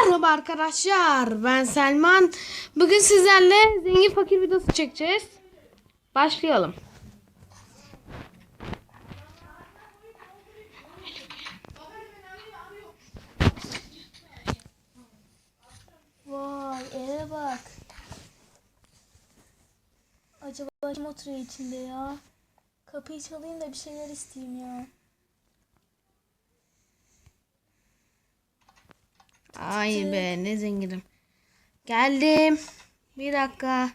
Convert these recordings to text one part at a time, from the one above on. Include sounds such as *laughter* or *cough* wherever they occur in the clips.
Merhaba arkadaşlar. Ben Selman. Bugün sizlerle zengin fakir videosu çekeceğiz. Başlayalım. Vay eve bak. Acaba kim oturuyor içinde ya? Kapıyı çalayım da bir şeyler isteyeyim ya. Ay be ne zenginim. Geldim. Bir dakika.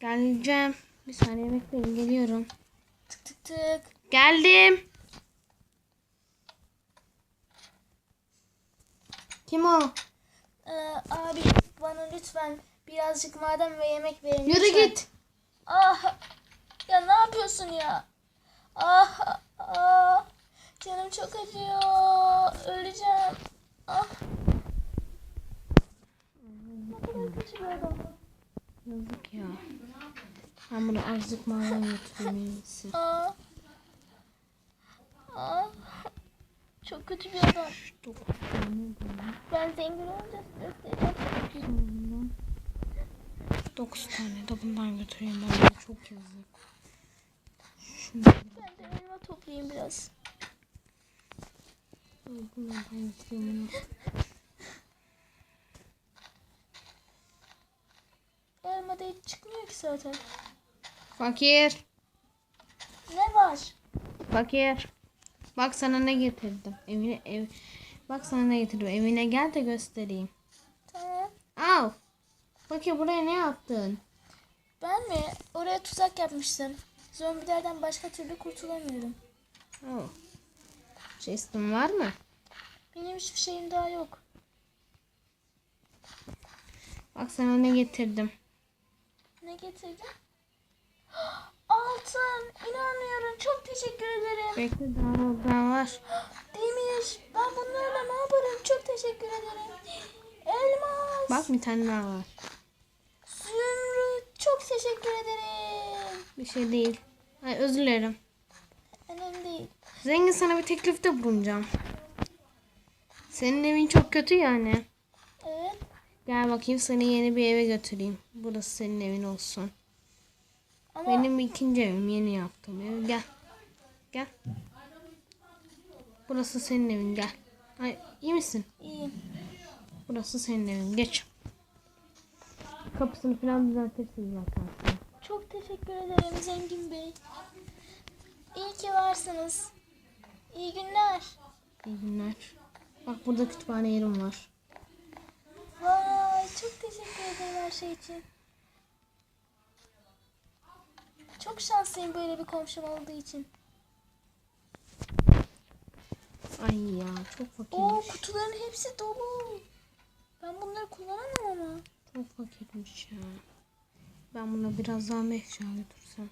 Geleceğim. Bir saniye bekleyin geliyorum. Tık tık tık. Geldim. Kim o? Ee, abi bana lütfen birazcık maden ve yemek verin. Yürü lütfen. git. Ah. Ya ne yapıyorsun ya? Ah. Ah. Canım çok acıyor. Öleceğim. Ah. Ne kadar kötü bir adam. Yazık ya. Ben bunu azıcık maden götüreyim en iyisi. Aa. Aa. Çok kötü bir adam. Ben zengin olunca göstereceğim. Dokuz tane de bundan götüreyim ben çok yazık. Şunu Ben de elma toplayayım biraz. bunlardan götüreyim bunu. Elma da hiç çıkmıyor ki zaten. Fakir. Ne var? Fakir. Bak sana ne getirdim. Evine ev. Bak sana ne getirdim. Evine gel de göstereyim. Tamam. Al. Fakir buraya ne yaptın? Ben mi? Oraya tuzak yapmıştım. Zombilerden başka türlü kurtulamıyorum. Oh. Chest'in var mı? Benim hiçbir şeyim daha yok. Bak sana ne getirdim. Ne getirdin? *gasps* Altın. İnanmıyorum. Çok teşekkür ederim. Bekle daha daha var. *gasps* Demir. Ben bunlarla ne yaparım? Çok teşekkür ederim. Elmas. Bak bir tane daha var. Zümrüt. Çok teşekkür ederim. Bir şey değil. Ay özür dilerim. Önemli değil. Zengin sana bir teklifte bulunacağım. Senin evin çok kötü yani. Evet. Gel bakayım seni yeni bir eve götüreyim. Burası senin evin olsun. Ama Benim ikinci evim yeni yaptım ev. Gel. Gel. Burası senin evin gel. Ay iyi misin? iyiyim. Burası senin evin geç. Kapısını falan düzeltirsiniz zaten. Çok teşekkür ederim Zengin Bey. İyi ki varsınız. İyi günler. İyi günler. Bak burada kütüphane yerim var. Ederim her şey için. Çok şanslıyım böyle bir komşum olduğu için. Ay ya çok Oo fakirmiş. kutuların hepsi dolu. Ben bunları kullanamam ama. Çok fakirmiş ya. Ben buna biraz daha mı eşya götürsem?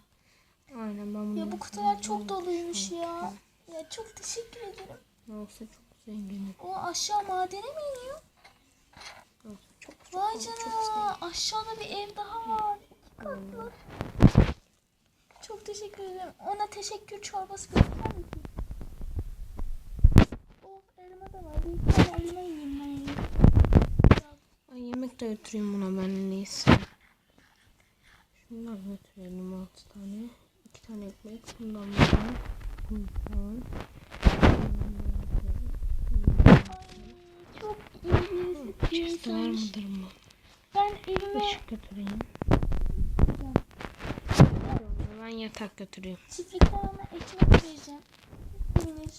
Aynen ben bunu. Ya bu kutular çok doluymuş ya. Ya çok teşekkür ederim. Ne olsa çok zenginim. O aşağı madene mi iniyor? Çok Vay canına. Aşağıda bir ev daha var. İki katlı. Çok teşekkür ederim. Ona teşekkür çorbası götürür misin? Oh elma da var. Bir tane elma yiyeyim ben. Ay yemek de götüreyim buna ben en iyisi. Şundan götürelim altı tane. İki tane ekmek. Bundan bundan. Bundan. Chest var mıdır mı? Ben evime Işık götüreyim. Ben yatak götüreyim. çiftlikten ona ekmek vereceğim. Peynir.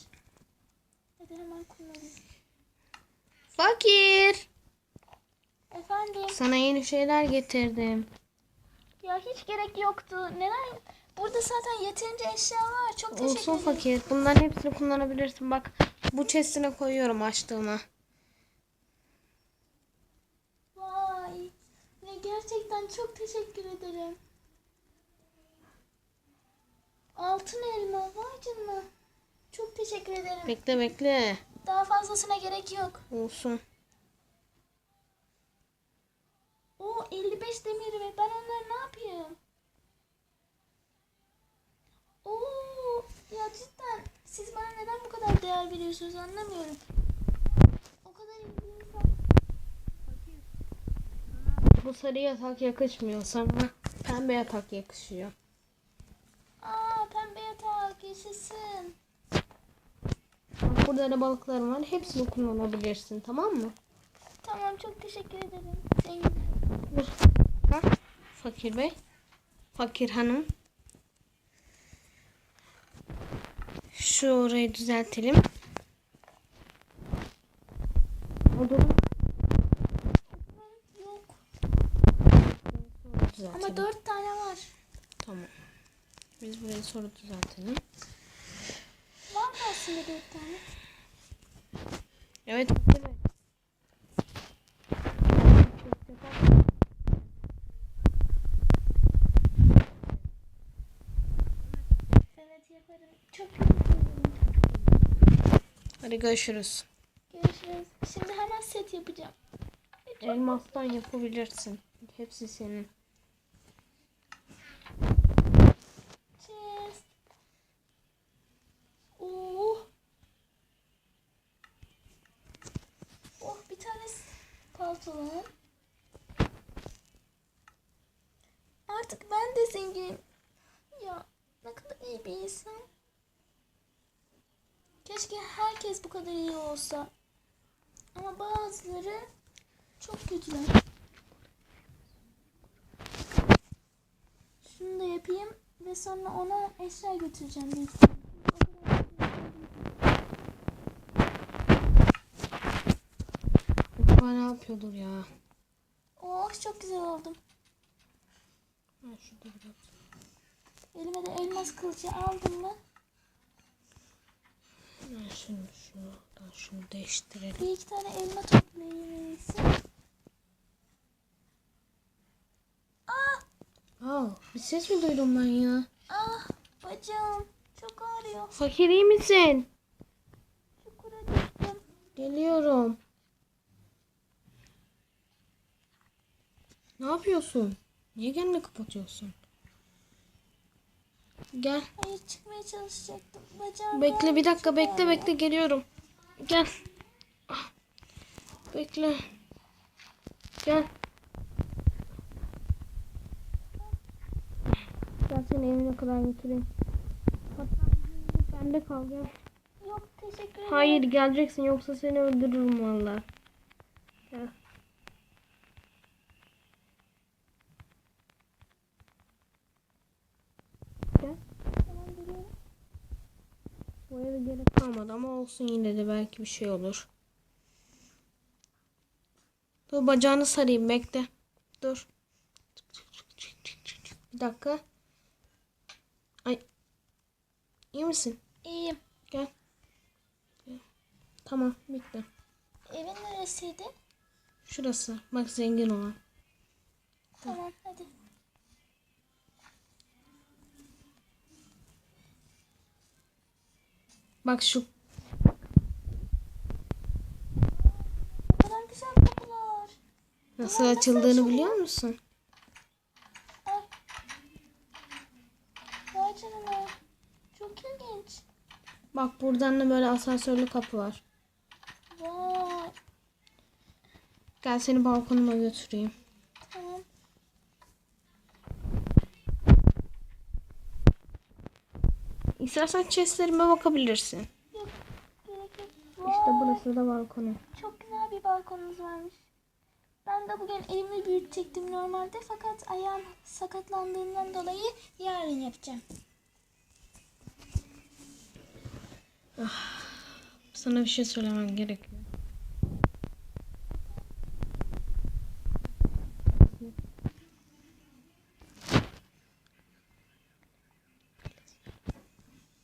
Hadi hemen kullanayım. Fakir. Efendim? Sana yeni şeyler getirdim. Ya hiç gerek yoktu. Neden? Burada zaten yeterince eşya var. Çok teşekkür Olsun ederim. fakir. Bunların hepsini kullanabilirsin. Bak bu chestine koyuyorum açtığıma. Vay. Ne gerçekten çok teşekkür ederim. Altın elma. Vay canına. Çok teşekkür ederim. Bekle bekle. Daha fazlasına gerek yok. Olsun. O 55 demir ve ben onları ne yapayım? Oo, ya cidden siz bana neden bu kadar değer veriyorsunuz anlamıyorum. O kadar iyi bir insan bu sarı yatak yakışmıyor. Sana pembe yatak yakışıyor. Aa pembe yatak yaşasın. Bak burada da balıklarım var. Hepsini kullanabilirsin tamam mı? Tamam çok teşekkür ederim. Zengin. Bak. Fakir bey. Fakir hanım. Şu orayı düzeltelim. Odunu Yok. düzeltelim. Ama dört tane var. Tamam. Biz burayı sonra düzeltelim. Var mı aslında dört tane? Evet. Evet. Hadi görüşürüz. Görüşürüz. Şimdi hemen set yapacağım. Elmastan yapabilirsin. Hepsi senin. Cheers. Oh. Oh bir tane pantolon. Artık ben de zenginim. Ya ne kadar iyi bir insan. Keşke herkes bu kadar iyi olsa. Ama bazıları çok kötüler. Şunu da yapayım ve sonra ona eşya götüreceğim. büyük Acaba ne yapıyordur ya? Oh çok güzel oldum. Şurada biraz. Elime de elmas kılıcı aldım mı? Şunu, şunu, da şunu değiştirelim. Bir iki tane elma toplayayım en iyisi. Ah! Aa, bir ses mi duydum ben ya? Ah! Bacağım. Çok ağrıyor. Fakir iyi misin? Çukura düştüm. Geliyorum. Ne yapıyorsun? Niye kendini kapatıyorsun? Gel. Hayır çıkmaya çalışacaktım. Bacağım Bekle bir dakika bekle bekle geliyorum. Gel. Ah, Bekle. Gel. Gel seni evine kadar götüreyim. Hatta ben de kal gel. Yok teşekkür ederim. Hayır geleceksin yoksa seni öldürürüm valla. Gel. Tamam geliyorum. Bu kalmadı ama olsun yine de belki bir şey olur. Dur bacağını sarayım bekle. Dur. Bir dakika. Ay. İyi misin? İyiyim. Gel. Tamam bitti. Evin neresiydi? Şurası. Bak zengin olan. Tamam hadi. Bak şu nasıl açıldığını biliyor musun? Çok ilginç. Bak buradan da böyle asansörlü kapı var. Vay. Gel seni balkonuma götüreyim. Tamam. İstersen chestlerime bakabilirsin. Yok. Gerek yok. İşte burası da balkonu. Çok güzel bir balkonunuz varmış. Ben de bugün evimi büyütecektim normalde fakat ayağım sakatlandığından dolayı yarın yapacağım. Sana bir şey söylemem gerekiyor.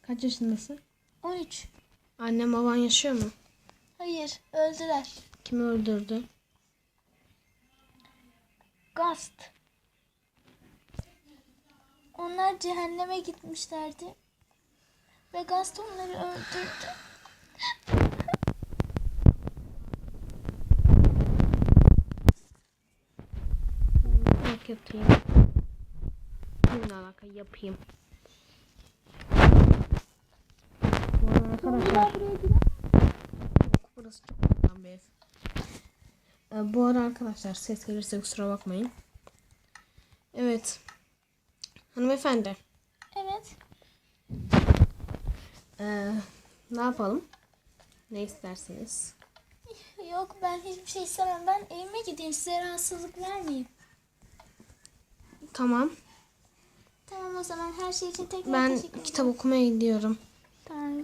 Kaç yaşındasın? 13. Annem baban yaşıyor mu? Hayır, öldüler. Kimi öldürdü? Gast. Onlar cehenneme gitmişlerdi. Ve Gast onları öldürdü. Bak yapayım. Şimdi alaka yapayım. Bu arada arkadaşlar burası çok güzel bir ev. Ee, bu ara arkadaşlar ses gelirse kusura bakmayın. Evet. Hanımefendi. Evet. ee, ne yapalım? Ne isterseniz. Yok ben hiçbir şey istemem. Ben evime gideyim. Size rahatsızlık vermeyeyim. Tamam. Tamam o zaman her şey için tekrar Ben teşekkür ederim. kitap okumaya gidiyorum. Tamam.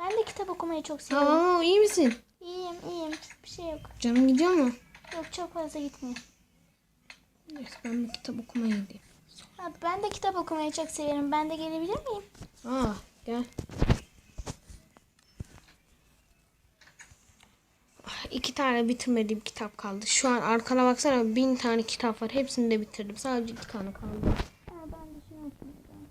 Ben de kitap okumayı çok seviyorum. Tamam iyi misin? İyiyim iyiyim. Bir şey yok. Canım gidiyor mu? Yok çok fazla gitmiyor. Neyse ben bir kitap okumaya gideyim. Abi ben de kitap okumayı çok severim. Ben de gelebilir miyim? Aa gel. Ah, İki tane bitirmediğim kitap kaldı. Şu an arkana baksana bin tane kitap var. Hepsini de bitirdim. Sadece iki tane kaldı. Ha, ben de şunu okuyacağım.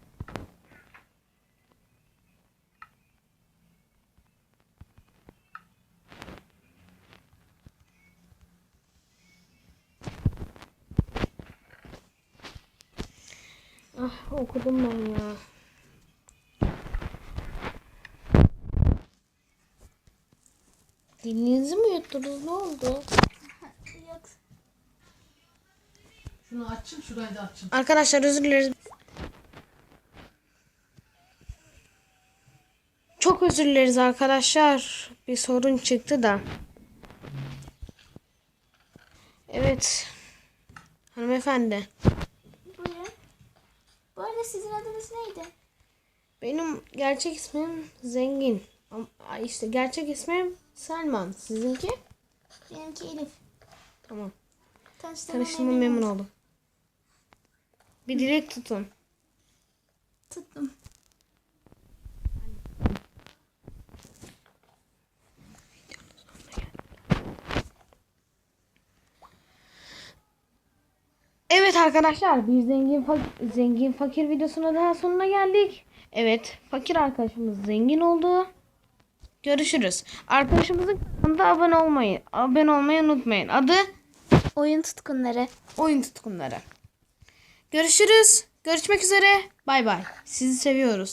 Ah okudum ben ya. Dilinizi mi yuttunuz? Ne oldu? Yok. Şunu açın, şurayı da açın. Arkadaşlar özür dileriz. Çok özür dileriz arkadaşlar. Bir sorun çıktı da. Evet. Hanımefendi. Bu arada sizin adınız neydi? Benim gerçek ismim Zengin. Ama işte gerçek ismim Selman. Sizinki? Benimki Elif. Tamam. Tanıştığıma memnun oldum. Bir dilek tutun. Tuttum. Evet arkadaşlar bir zengin fak- zengin fakir videosuna daha sonuna geldik. Evet fakir arkadaşımız zengin oldu. Görüşürüz. Arkadaşımızın kanalına abone olmayı abone olmayı unutmayın. Adı Oyun tutkunları. Oyun Tutkunları. Görüşürüz. Görüşmek üzere. Bay bay. Sizi seviyoruz.